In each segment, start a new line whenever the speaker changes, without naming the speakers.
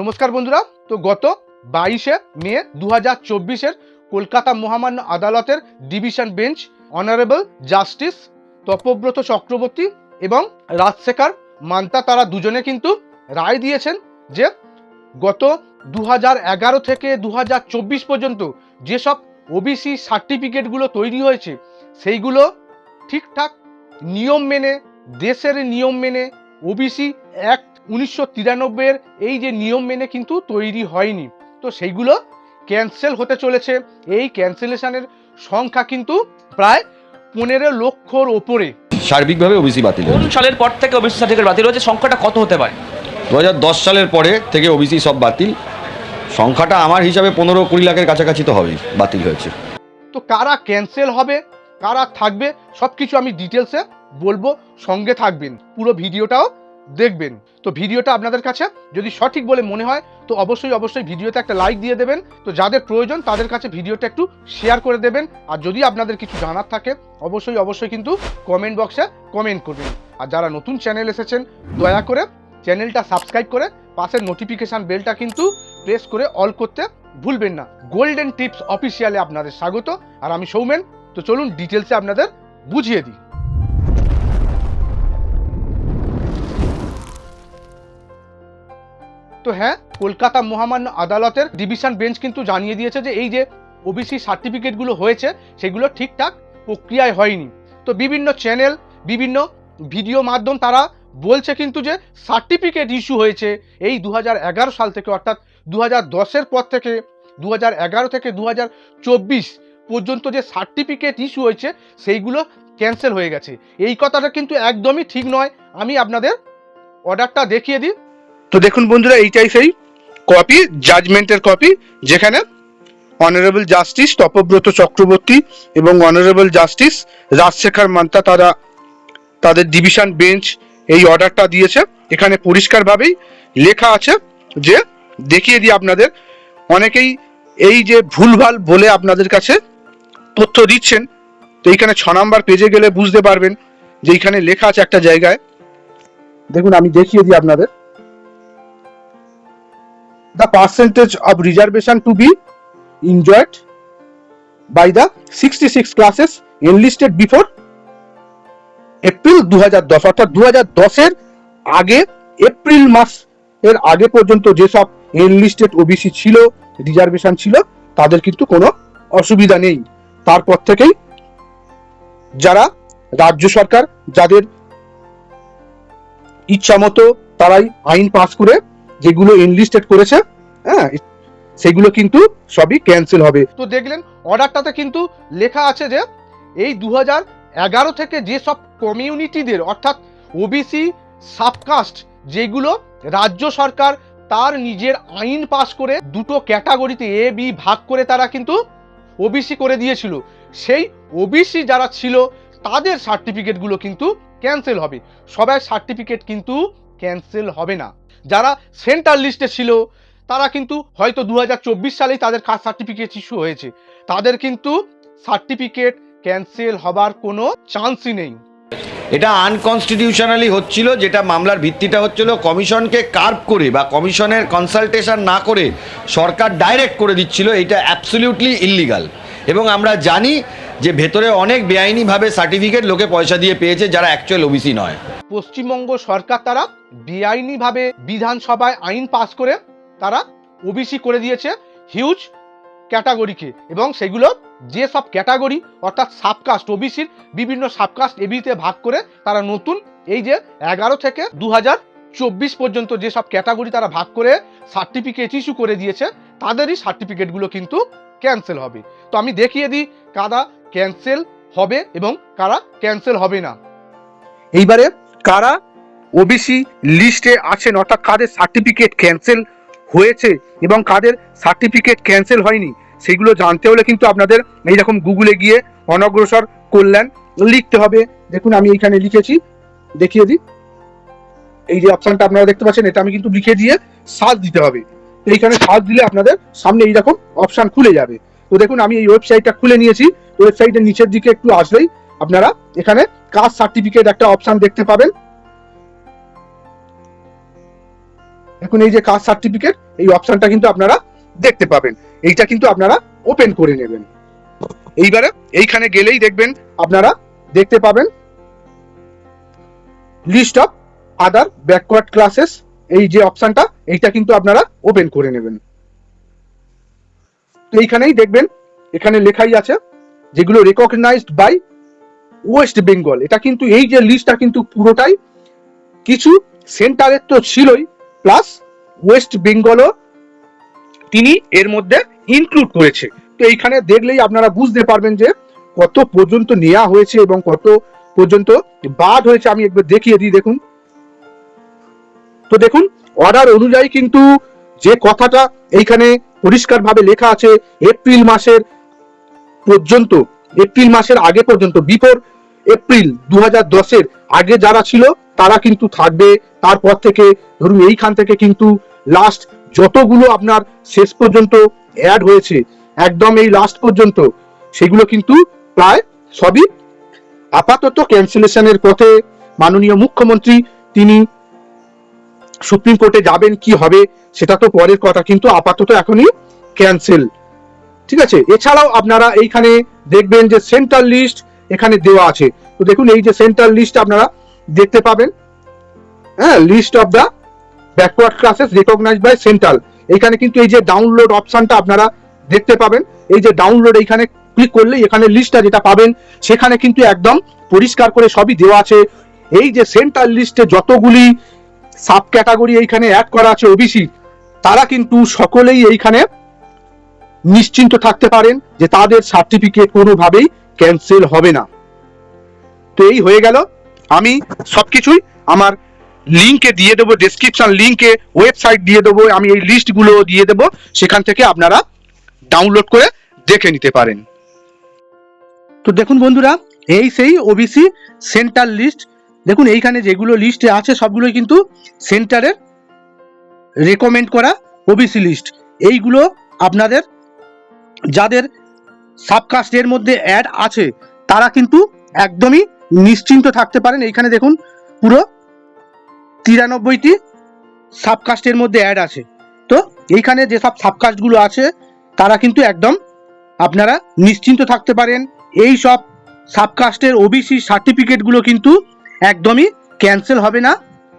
নমস্কার বন্ধুরা, তো গত বাইশে মে দু হাজার চব্বিশের কলকাতা মহামান্য আদালতের division bench, honourable justice Tapabrata Chakraborty এবং রাজশেখর মান্তা, তারা দুজনে কিন্তু রায় দিয়েছেন যে গত দু এগারো থেকে দু চব্বিশ পর্যন্ত যেসব ওবিসি সার্টিফিকেটগুলো তৈরি হয়েছে, সেইগুলো ঠিকঠাক নিয়ম মেনে, দেশের নিয়ম মেনে ওবিসি অ্যাক্ট উনিশশো তিরানব্বইয়ের এই যে নিয়ম মেনে কিন্তু তৈরি হয়নি। তো সেইগুলো ক্যান্সেল হতে চলেছে। এই ক্যান্সেলেশনের সংখ্যা কিন্তু প্রায় পনেরো লক্ষর ওপরে।
সার্বিকভাবে ওবিসি বাতিল
কোন সালের পর থেকে ওবিসি সার্টিফিকেট বাতিল হয়েছে? সংখ্যাটা কত হতে পারে?
দু দশ সালের পরে থেকে ওবিসি সব বাতিল। সংখ্যাটা আমার হিসাবে পনেরো কুড়ি লাখের কাছাকাছি তো হবেই বাতিল হয়েছে।
তো কারা ক্যান্সেল হবে কারা থাকবে সব কিছু আমি ডিটেলসে বলব সঙ্গে থাকবেন। পুরো ভিডিওটাও দেখবেন। তো ভিডিওটা আপনাদের কাছে, যদি সঠিক বলে মনে হয়, তো অবশ্যই অবশ্যই ভিডিওতে একটা লাইক দিয়ে দেবেন। তো যাদের প্রয়োজন, তাদের কাছে ভিডিওটা একটু শেয়ার করে দেবেন। আর যদি আপনাদের কিছু জানার থাকে, অবশ্যই অবশ্যই কিন্তু কমেন্ট বক্সে কমেন্ট করবেন। আর যারা নতুন চ্যানেল এসেছেন, দয়া করে চ্যানেলটা সাবস্ক্রাইব করে পাশের নোটিফিকেশান বেলটা কিন্তু প্রেস করে অল করতে ভুলবেন না। গোল্ডেন টিপস অফিসিয়ালে আপনাদের স্বাগত। আর আমি সৌমেন, তো চলুন ডিটেলসে আপনাদের বুঝিয়ে দিই। তো হ্যাঁ কলকাতা মহামান্য আদালতের ডিভিশন বেঞ্চ কিন্তু জানিয়ে দিয়েছে যে এই যে ওবিসি সার্টিফিকেটগুলো হয়েছে, সেগুলো ঠিকঠাক প্রক্রিয়ায় হয়নি। তো বিভিন্ন চ্যানেল বিভিন্ন ভিডিও মাধ্যম তারা বলছে কিন্তু যে সার্টিফিকেট ইস্যু হয়েছে। এই দু হাজার এগারো সাল থেকে অর্থাৎ দু হাজার দশের পর থেকে দু হাজার এগারো থেকে দু হাজার চব্বিশ পর্যন্ত যে সার্টিফিকেট ইস্যু হয়েছে, সেইগুলো ক্যান্সেল হয়ে গেছে। এই কথাটা কিন্তু একদমই ঠিক নয়। আমি আপনাদের অর্ডারটা দেখিয়ে দিই। তো দেখুন বন্ধুরা, এইটাই সেই কপি জাজমেন্টের কপি যেখানে অনারেবল জাস্টিস তপব্রত চক্রবর্তী এবং অনারেবল জাস্টিস রাজশেখর মান্তা তারা তাদের ডিভিশন বেঞ্চ এই অর্ডারটা দিয়েছে। এখানে পরিষ্কারভাবেই লেখা আছে যে, দেখিয়ে দিই আপনাদের, অনেকেই এই যে ভুলভাল বলে আপনাদের কাছে তথ্য দিচ্ছেন, তো এইখানে ছ নম্বর পেজে গেলে বুঝতে পারবেন যে এইখানে লেখা আছে একটা জায়গায়। দেখুন, আমি দেখিয়ে দিই আপনাদের। The percentage of reservation to be enjoyed by the 66 classes enlisted before April দু অর্থাৎ দু এর আগে এপ্রিল মাস এর আগে পর্যন্ত যেসব এনলিস্টেড ওবিসি ছিল রিজার্ভেশন ছিল, তাদের কিন্তু কোনো অসুবিধা নেই। তারপর থেকেই যারা রাজ্য সরকার, যাদের ইচ্ছামতো তারাই আইন পাস করে যেগুলো এনলিস্টেড করেছে হ্যাঁ সেগুলো কিন্তু সবই ক্যান্সেল হবে। তো দেখলেন অর্ডারটাতে কিন্তু লেখা আছে যে, এই দু এগারো থেকে যেসব কমিউনিটিদের অর্থাৎ ওবিসি সাবকাস্ট যেগুলো রাজ্য সরকার তার নিজের আইন পাস করে দুটো ক্যাটাগরিতে এ বি ভাগ করে তারা কিন্তু ওবিসি করে দিয়েছিল। সেই ওবিসি যারা ছিল, তাদের সার্টিফিকেটগুলো কিন্তু ক্যান্সেল হবে। সবাই সার্টিফিকেট কিন্তু ক্যান্সেল হবে না। যারা সেন্ট্রাল লিস্টে ছিল, তারা কিন্তু হয়তো দু সালেই তাদের কাস্ট সার্টিফিকেট ইস্যু হয়েছে। তাদের কিন্তু সার্টিফিকেট ক্যান্সেল হবার কোনো চান্সই নেই।
এটা আনকনস্টিটিউশনালি হচ্ছিল, যেটা মামলার ভিত্তিটা হচ্ছিল কমিশনকে কার্ভ করে বা কমিশনের কনসালটেশন না করে সরকার ডাইরেক্ট করে দিচ্ছিল এটা অ্যাবসলিউটলি ইল্লিগাল এবং আমরা জানি যে ভেতরে অনেক বেআইনিভাবে সার্টিফিকেট লোকে পয়সা দিয়ে পেয়েছে, যারা অ্যাকচুয়াল ওবিসি নয়।
পশ্চিমবঙ্গ সরকার তারা বেআইনিভাবে বিধানসভায় আইন পাস করে তারা ওবিসি করে দিয়েছে হিউজ ক্যাটাগরিকে এবং সেগুলো যে সব ক্যাটাগরি অর্থাৎ সাবকাস্ট ওবিসির বিভিন্ন সাবকাস্ট এবিতে ভাগ করে তারা নতুন, এই যে এগারো থেকে দু চব্বিশ পর্যন্ত যেসব ক্যাটাগরি তারা ভাগ করে সার্টিফিকেট ইস্যু করে দিয়েছে, তাদেরই সার্টিফিকেটগুলো কিন্তু ক্যান্সেল হবে। তো আমি দেখিয়ে দিই কারা ক্যান্সেল হবে এবং কারা ক্যান্সেল হবে না। এইবারে কারা? ওবিসি লিস্টে আছেন, অর্থাৎ কাদের সার্টিফিকেট ক্যান্সেল হয়েছে এবং কাদের সার্টিফিকেট ক্যান্সেল হয়নি, সেগুলো জানতে হলে কিন্তু আপনাদের এইরকম গুগলে গিয়ে অনগ্রসর কল্যাণ লিখতে হবে। দেখুন, আমি এইখানে লিখেছি, দেখিয়ে দিই। এই যে অপশনটা আপনারা দেখতে পাচ্ছেন, এটা আমি কিন্তু লিখে দিয়ে সার্চ দিতে হবে। এইখানে সার্চ দিলে আপনাদের সামনে এইরকম অপশন খুলে যাবে। তো দেখুন, আমি এই ওয়েবসাইটটা খুলে নিয়েছি ওয়েবসাইটের নিচের দিকে একটু আসলেই আপনারা এখানে কাস্ট সার্টিফিকেট একটা অপশন দেখতে পাবেন। দেখুন এই যে কাস্ট সার্টিফিকেট এই অপশনটা কিন্তু আপনারা দেখতে পাবেন। এইটা কিন্তু আপনারা ওপেন করে নেবেন। এইবারে এইখানে গেলেই দেখবেন, আপনারা দেখতে পাবেন list of other backward classes এই যে অপশনটা এইটা কিন্তু আপনারা ওপেন করে নেবেন। তো এইখানেই দেখবেন, এখানে লেখাই আছে, যেগুলো রেকগনাইজড বাই ওয়েস্ট বেঙ্গল এটা কিন্তু এই যে লিস্টটা কিন্তু পুরোটাই কিছু সেন্টারের তো ছিলই প্লাস ওয়েস্ট বেঙ্গলও তিনি এর মধ্যে ইনক্লুড করেছে তো এইখানে দেখলেই আপনারা বুঝতে পারবেন যে কত পর্যন্ত নেওয়া হয়েছে এবং কত পর্যন্ত বাদ হয়েছে। আমি একবার দেখিয়ে দিই, দেখুন। তো দেখুন অর্ডার অনুযায়ী কিন্তু যে কথাটা এইখানে পরিষ্কারভাবে লেখা আছে এপ্রিল মাসের পর্যন্ত এপ্রিল মাসের আগে পর্যন্ত বিফোর এপ্রিল দু হাজার আগে যারা ছিল, তারা কিন্তু থাকবে। তারপর থেকে ধরুন এইখান থেকে কিন্তু লাস্ট যতগুলো আপনার শেষ পর্যন্ত অ্যাড হয়েছে, একদম এই লাস্ট পর্যন্ত, সেগুলো কিন্তু প্রায় সবই আপাতত ক্যান্সেলেশনের পথে মাননীয় মুখ্যমন্ত্রী, তিনি সুপ্রিম কোর্টে যাবেন কি হবে, সেটা তো পরের কথা, কিন্তু আপাতত এখনই ক্যান্সেল ঠিক আছে? এছাড়াও আপনারা এইখানে দেখবেন যে সেন্ট্রাল লিস্ট এখানে দেওয়া আছে। তো দেখুন, এই যে সেন্ট্রাল লিস্ট আপনারা দেখতে পাবেন। হ্যাঁ list of the backward classes recognized by central এখানে কিন্তু এই যে ডাউনলোড অপশনটা আপনারা দেখতে পাবেন। এই যে ডাউনলোড এইখানে ক্লিক করলে এখানে লিস্টটা যেটা পাবেন, সেখানে কিন্তু একদম পরিষ্কার করে সবই দেওয়া আছে। এই যে সেন্ট্রাল লিস্টে যতগুলি সাব ক্যাটাগরি এইখানে অ্যাড করা আছে ওবিসি তারা কিন্তু সকলেই এইখানে নিশ্চিন্ত থাকতে পারেন যে তাদের সার্টিফিকেট কোনোভাবেই ক্যান্সেল হবে না। তো এই হয়ে গেল। আমি সবকিছুই আমার লিঙ্কে দিয়ে দেবো ডেসক্রিপশন লিঙ্কে ওয়েবসাইট দিয়ে দেবো, আমি এই লিস্টগুলো দিয়ে দেবো। সেখান থেকে আপনারা ডাউনলোড করে দেখে নিতে পারেন। তো দেখুন বন্ধুরা, এই সেই ওবিসি সেন্টার লিস্ট দেখুন, এইখানে যেগুলো লিস্টে আছে, সবগুলোই কিন্তু সেন্টারের রেকমেন্ড করা ওবিসি লিস্ট এইগুলো আপনাদের, যাদের সাবকাস্টের মধ্যে অ্যাড আছে। তারা কিন্তু একদমই নিশ্চিন্ত থাকতে পারেন। এইখানে দেখুন, পুরো তিরানব্বইটি সাবকাস্টের মধ্যে অ্যাড আছে। তো এইখানে যেসব সাবকাস্টগুলো আছে, তারা কিন্তু একদম আপনারা নিশ্চিন্ত থাকতে পারেন। এই সব সাবকাস্টের ওবিসি সার্টিফিকেটগুলো কিন্তু একদমই ক্যান্সেল হবে না,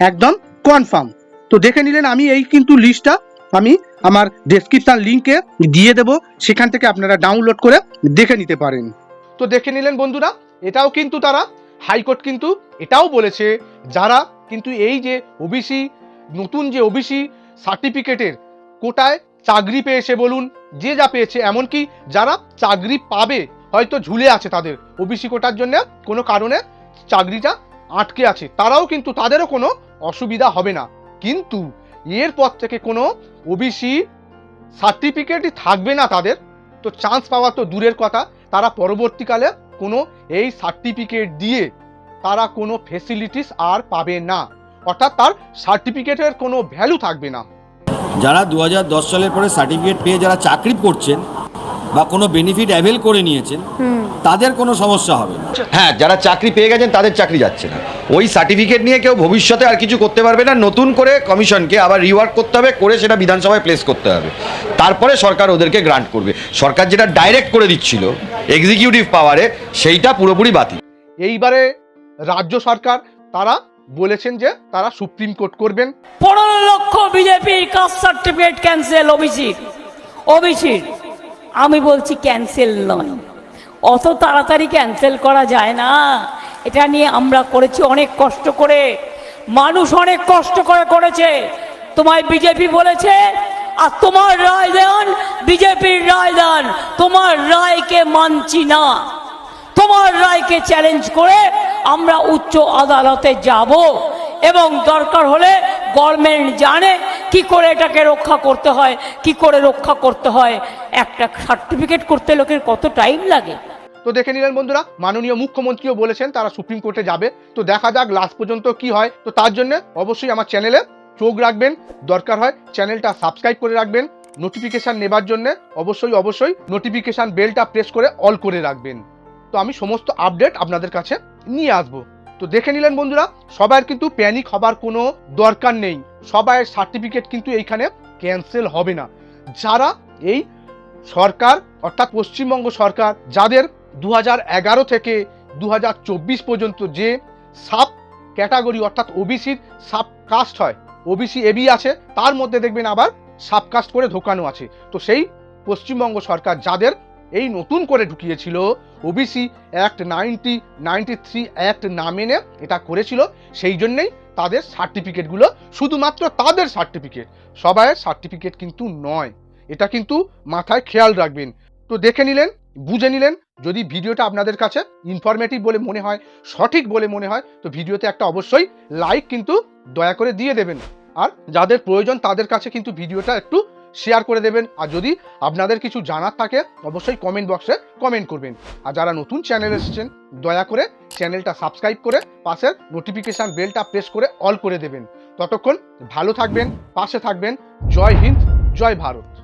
একদম কনফার্ম তো দেখে নিলেন, আমি এই কিন্তু লিস্টটা আমি আমার ডেসক্রিপশন লিঙ্কে দিয়ে দেব, সেখান থেকে আপনারা ডাউনলোড করে দেখে নিতে পারেন। তো দেখে নিলেন বন্ধুরা, এটাও কিন্তু তারা, হাইকোর্ট কিন্তু এটাও বলেছে, যারা কিন্তু এই যে ওবিসি, নতুন যে ওবিসি সার্টিফিকেটের কোটায় চাকরি পেয়েছে বলুন, যে যা পেয়েছে, এমনকি যারা চাকরি পাবে, হয়তো ঝুলে আছে তাদের, ওবিসি কোটার জন্য কোনো কারণে চাকরিটা আটকে আছে, তারাও কিন্তু তাদেরও কোনো অসুবিধা হবে না। কিন্তু এরপর থেকে কোনো ওবিসি সার্টিফিকেটই থাকবে না তাদের। তো চান্স পাওয়া তো দূরের কথা। তারা পরবর্তীকালে কোনো এই সার্টিফিকেট দিয়ে তারা কোনো ফেসিলিটিস আর পাবে না। অর্থাৎ তার সার্টিফিকেটের কোনো ভ্যালু থাকবে না।
যারা দু হাজার দশ সালের পরে সার্টিফিকেট পেয়ে যারা চাকরি করছেন বা কোনো বেনিফিট অ্যাভেল করে নিয়েছেন তাদের কোনো সমস্যা হবে না। হ্যাঁ যারা চাকরি পেয়ে গেছেন তাদের চাকরি যাচ্ছে না। ওই সার্টিফিকেট নিয়ে কেউ ভবিষ্যতে আর কিছু করতে পারবে না। নতুন করে কমিশনকে আবার রিওয়ার্ক করতে হবে করে সেটা বিধানসভায় প্লেস করতে হবে। তারপরে সরকার ওদেরকে গ্রান্ট করবে। সরকার যেটা ডাইরেক্ট করে দিচ্ছিল এক্সিকিউটিভ পাওয়ারে সেইটা পুরোপুরি বাতিল।
এইবারে রাজ্য সরকার তারা বলেছেন যে তারা সুপ্রিম কোর্ট করবেন।
পনেরো লক্ষ বিজেপির কাস্ট সার্টিফিকেট ক্যান্সেল ওবিসির ওবিসির আমি বলছি ক্যান্সেল নয়। অত তাড়াতাড়ি ক্যান্সেল করা যায় না। এটা নিয়ে আমরা করেছি অনেক কষ্ট করে। মানুষ অনেক কষ্ট করে করেছে। তোমায় বিজেপি বলেছে, আর তোমার রায় দেন, বিজেপির রায় দেন। তোমার রায়কে মানছি না। তোমার রায়কে চ্যালেঞ্জ করে আমরা উচ্চ আদালতে যাব এবং দরকার হলে গভর্নমেন্ট জানে কি করে এটাকে রক্ষা করতে হয়? কি করে রক্ষা করতে হয়? একটা সার্টিফিকেট করতে লোকের কত টাইম লাগে?
তো দেখে নিলেন বন্ধুরা, মাননীয় মুখ্যমন্ত্রীও বলেছেন তারা সুপ্রিম কোর্টে যাবে। তো দেখা যাক লাস্ট পর্যন্ত কি হয়। তো তার জন্য অবশ্যই আমার চ্যানেলে চোখ রাখবেন, দরকার হয় চ্যানেলটা সাবস্ক্রাইব করে রাখবেন নোটিফিকেশান নেবার জন্য অবশ্যই অবশ্যই নোটিফিকেশান বেলটা প্রেস করে অল করে রাখবেন। তো আমি সমস্ত আপডেট আপনাদের কাছে নিয়ে আসব। তো দেখে নিলেন বন্ধুরা সবার কিন্তু প্যানিক হবার কোনো দরকার নেই। সবাই সার্টিফিকেট কিন্তু এইখানে ক্যান্সেল হবে না। যারা এই সরকার, অর্থাৎ পশ্চিমবঙ্গ সরকার, যাদের দু হাজার এগারো থেকে দু হাজার চব্বিশ পর্যন্ত যে সাব ক্যাটাগরি অর্থাৎ ওবিসির সাব কাস্ট হয় ওবিসি এবি আছে, তার মধ্যে দেখবেন আবার সাব কাস্ট করে ঢোকানো আছে। তো সেই পশ্চিমবঙ্গ সরকার, যাদের এই নতুন করে ঢুকিয়েছিল OBC act ninety ninety three act না মেনে এটা করেছিল, সেই জন্যেই তাদের সার্টিফিকেটগুলো শুধুমাত্র তাদের সার্টিফিকেট সবাইয়ের সার্টিফিকেট কিন্তু নয়। এটা কিন্তু মাথায় খেয়াল রাখবেন। তো দেখে নিলেন, বুঝে নিলেন, যদি ভিডিওটা আপনাদের কাছে ইনফরমেটিভ বলে মনে হয়, সঠিক বলে মনে হয়, তো ভিডিওতে একটা অবশ্যই লাইক কিন্তু দয়া করে দিয়ে দেবেন। আর যাদের প্রয়োজন তাদের কাছে কিন্তু ভিডিওটা একটু শেয়ার করে দেবেন। আর যদি আপনাদের কিছু জানার থাকে, অবশ্যই কমেন্ট বক্সে কমেন্ট করবেন। আর যারা নতুন চ্যানেল এসেছেন, দয়া করে চ্যানেলটা সাবস্ক্রাইব করে পাশের নোটিফিকেশান বেলটা প্রেস করে অল করে দেবেন। ততক্ষণ ভালো থাকবেন, পাশে থাকবেন। জয় হিন্দ, জয় ভারত।